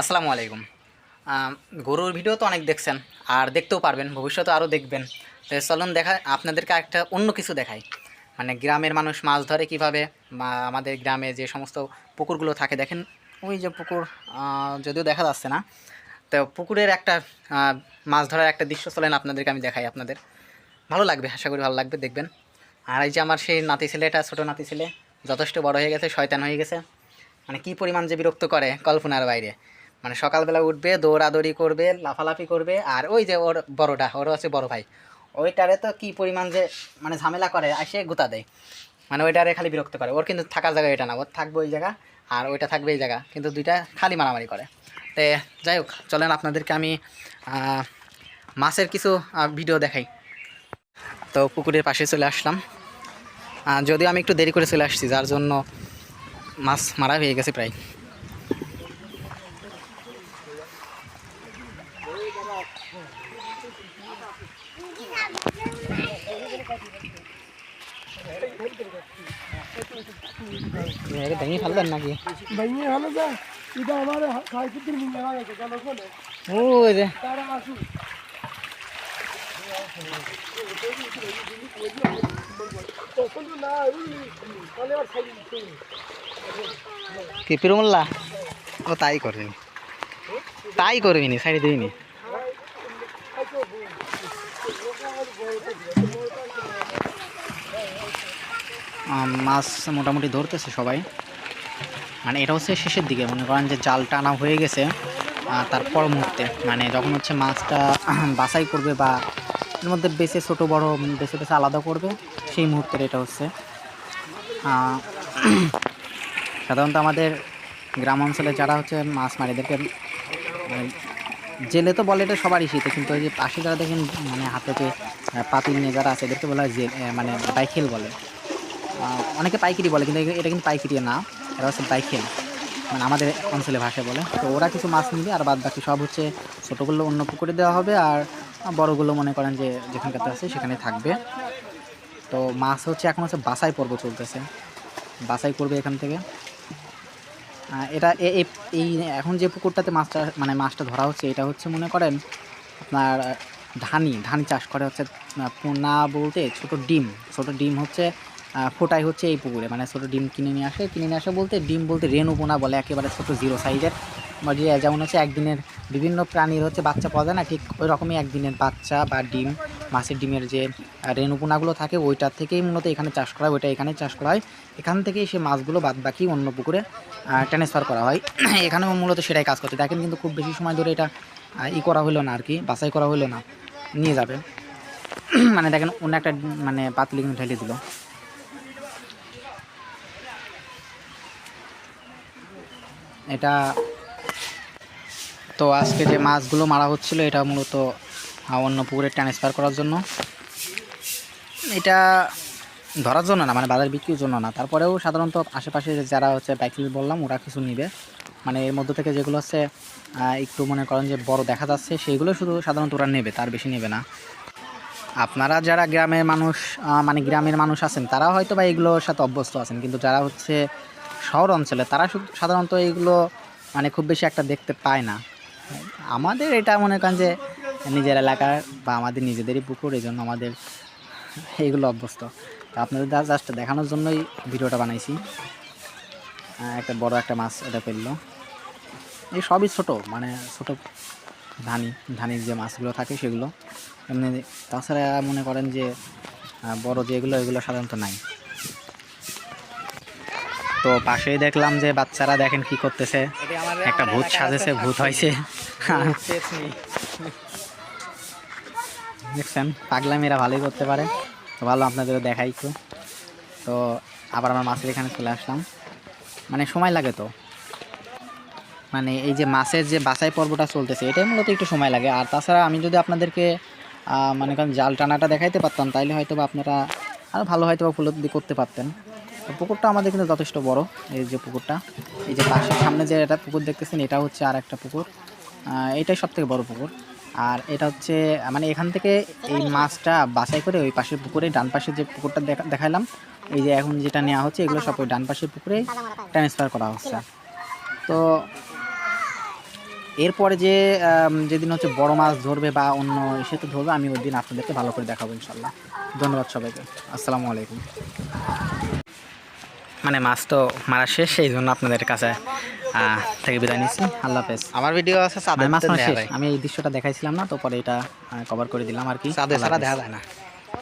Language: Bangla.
আসসালামু আলাইকুম। গরুর ভিডিও তো অনেক দেখছেন, আর দেখতেও পারবেন, ভবিষ্যতে আরও দেখবেন। তো চলুন দেখা আপনাদেরকে একটা অন্য কিছু দেখাই। মানে গ্রামের মানুষ মাছ ধরে কীভাবে আমাদের গ্রামে যে সমস্ত পুকুরগুলো থাকে, দেখেন ওই যে পুকুর যদিও দেখা যাচ্ছে না। তো পুকুরের একটা মাছ ধরার একটা দৃশ্য চলেন আপনাদেরকে আমি দেখাই আপনাদের। ভালো লাগবে, আশা করি ভালো লাগবে, দেখবেন। আর এই যে আমার সেই নাতি ছেলেটা, ছোটো নাতি ছেলে, যথেষ্ট বড় হয়ে গেছে, শয়তান হয়ে গেছে। মানে কি পরিমাণ যে বিরক্ত করে কল্পনার বাইরে। মানে সকালবেলা উঠবে, দৌড়াদৌড়ি করবে, লাফালাফি করবে, আর ওই যে ওর বড়টা, ওর হচ্ছে বড় ভাই। ওইটারে তো কি পরিমাণ যে মানে ঝামেলা করে আসে গুতা দেয়। মানে ওইটারে খালি বিরক্ত করে। ওর কিন্তু থাকার জায়গা এটা না, ওর থাকবে ওই জায়গা, আর ওইটা থাকবে এই জায়গা। কিন্তু দুইটা খালি মারামারি করে। তে যাই হোক, চলেন আপনাদেরকে আমি মাছের কিছু ভিডিও দেখাই। তো পুকুরের পাশে চলে আসলাম। যদিও আমি একটু দেরি করে চলে আসছি, যার জন্য মাছ মারা হয়ে গেছে প্রায়। ফেলবেন নাকি? ভেঙে হলো যা এটা আমার সাইকেল লাগাইছে কেন কোনে? ওই যে। তারা কি পিরুমুল্লা ও তাই করবিনি তাই করবিনি সাইডে দিবিনি মাছ মোটামুটি ধরতেছে সবাই। মানে এটা হচ্ছে শেষের দিকে, মনে করেন যে জাল টানা হয়ে গেছে তারপর মুহূর্তে। মানে যখন হচ্ছে মাছটা বাছাই করবে বা এর মধ্যে বেছে ছোট, বড়, বেছে বেছে আলাদা করবে, সেই মুহূর্তের এটা হচ্ছে। সাধারণত আমাদের গ্রাম অঞ্চলে যারা হচ্ছে মাছ মারে, এদেরকে মানে জেলে তো বলে এটা সবারই শীতে কিন্তু ওই যে পাশে যারা দেখেন মানে হাতেতে আহ, পাতিল নিয়ে যারা আছে এদেরকে বলা হয় জেল মানে বাইখেল বলে। অনেকে পাইকিরি বলে কিন্তু এটা- কিন্তু পাইকিরি না এটা হচ্ছে বাইখেল মানে আমাদের অঞ্চলে ভাষায় বলে। তো ওরা কিছু মাছ নিবে আর বাদ বাকি সব হচ্ছে ছোটোগুলো অন্য পুকুরে দেওয়া হবে আর বড়গুলো মনে করেন যে যেখানকাতে আছে সেখানে থাকবে। তো মাছ হচ্ছে এখন হচ্ছে বাছাই পর্ব চলতেছে। বাছাই করবে এখান থেকে। এটা এই এখন যে পুকুরটাতে মাছটা মানে মাছটা ধরা হচ্ছে, এটা হচ্ছে মনে করেন আপনার ধানি ধানি চাষ করে হচ্ছে পোনা বলতে ছোট ডিম ছোট ডিম হচ্ছে ফোটাই হচ্ছে এই পুকুরে মানে ছোট ডিম কিনে নিয়ে আসে, কিনে নিয়ে আসে বলতে ডিম বলতে রেণু পোনা বলে, একেবারে ছোট জিরো সাইজের যেমন হচ্ছে একদিনের বিভিন্ন প্রাণীর হচ্ছে বাচ্চা পাওয়া যায় না, ঠিক ওই রকমই একদিনের বাচ্চা বা ডিম। মাছের ডিমের যে রেণুপোনাগুলো থাকে, ওইটার থেকেই মূলত এখানে চাষ করা হয়, ওইটা এখানে চাষ করা হয়। এখান থেকেই সে মাছগুলো বাদ বাকি অন্য পুকুরে ট্রান্সফার করা হয়। এখানেও মূলত সেটাই কাজ করতে দেখেন কিন্তু খুব বেশি সময় ধরে এটা ই করা হলো না আর কি, বাছাই করা হলো না। নিয়ে যাবে। মানে দেখেন, অন্য একটা মানে পাতলি কিন্তু ঢেলে দিল। এটা, তো আজকে যে মাছগুলো মারা হচ্ছিল, এটা মূলত অন্য পুকুরে ট্রান্সফার করার জন্য। এটা ধরার জন্য না মানে বাজার বিক্রির জন্য না। তারপরেও সাধারণত আশেপাশে যারা হচ্ছে বাইকিল বললাম, ওরা কিছু নিবে। মানে এর মধ্যে থেকে যেগুলো হচ্ছে একটু মনে করেন যে বড় দেখা যাচ্ছে, সেইগুলো শুধু সাধারণত ওরা নেবে, তার বেশি নেবে না। আপনারা যারা গ্রামের মানুষ মানে গ্রামের মানুষ আছেন, তারা হয়তো বা এগুলোর সাথে অভ্যস্ত আছেন। কিন্তু যারা হচ্ছে শহর অঞ্চলে, তারা সাধারণত এইগুলো মানে খুব বেশি একটা দেখতে পায় না। আমাদের এটা মনে করেন যে নিজের এলাকার বা আমাদের নিজেদেরই পুকুর এই জন্য আমাদের এইগুলো অভ্যস্ত। তো আপনাদের জাস্ট দেখানোর জন্যই ভিডিওটা বানাইছি। একটা বড় একটা মাছ এটা ফেলল। এই সবই ছোট মানে ছোট ধানি ধানির যে মাছগুলো থাকে সেগুলো। এমনি তাছাড়া মনে করেন যে বড় যেগুলো এগুলো সাধারণত নাই। তো পাশেই দেখলাম যে বাচ্চারা দেখেন কি করতেছে। একটা ভূত সাজেছে ভূত হয়েছে দেখছেন, পাগলামিরা ভালোই করতে পারে। তো ভালো আপনাদেরও দেখাই একটু তো আবার আমার মাছের এখানে চলে আসলাম। মানে সময় লাগে তো। মানে এই যে মাছের যে বাছাই পর্বটা চলতেছে, এটাই মূলত একটু সময় লাগে। আর তাছাড়া আমি যদি আপনাদেরকে মনে করেন জাল টানাটা দেখাইতে পারতাম, তাইলে হয়তো বা আপনারা আরও ভালো হয়তো বা উপলব্ধি করতে পারতেন। তো পুকুরটা আমাদের কিন্তু যথেষ্ট বড়, এই যে পুকুরটা। এই যে পাশের সামনে যে একটা পুকুর দেখতেছেন এটা হচ্ছে আর একটা পুকুর এটাই সব থেকে বড় পুকুর। আর এটা হচ্ছে মানে এখান থেকে এই মাছটা বাছাই করে ওই পাশের পুকুরে, ডান পাশে যে পুকুরটা দেখা দেখাইলাম এই যে এখন যেটা নেওয়া হচ্ছে, এগুলো সব ওই ডান পাশের পুকুরে ট্রান্সফার করা হচ্ছে। তো এরপরে যে যেদিন হচ্ছে বড় মাছ ধরবে বা অন্য এসে তো ধরবে, আমি ওই দিন আপনাদেরকে ভালো করে দেখাবো ইনশাল্লাহ। ধন্যবাদ সবাইকে। আসসালামু আলাইকুম। মানে মাছ তো মারা শেষ সেই জন্য আপনাদের কাছে থেকে বিদায় নিচ্ছি। আল্লাহ হাফেজ। আমার ভিডিও আছে মানে মাছ আমি এই দৃশ্যটা দেখাইছিলাম না তো পরে এটা কভার করে দিলাম আর কি। চাঁদে ছাড়া দেখা যায় না।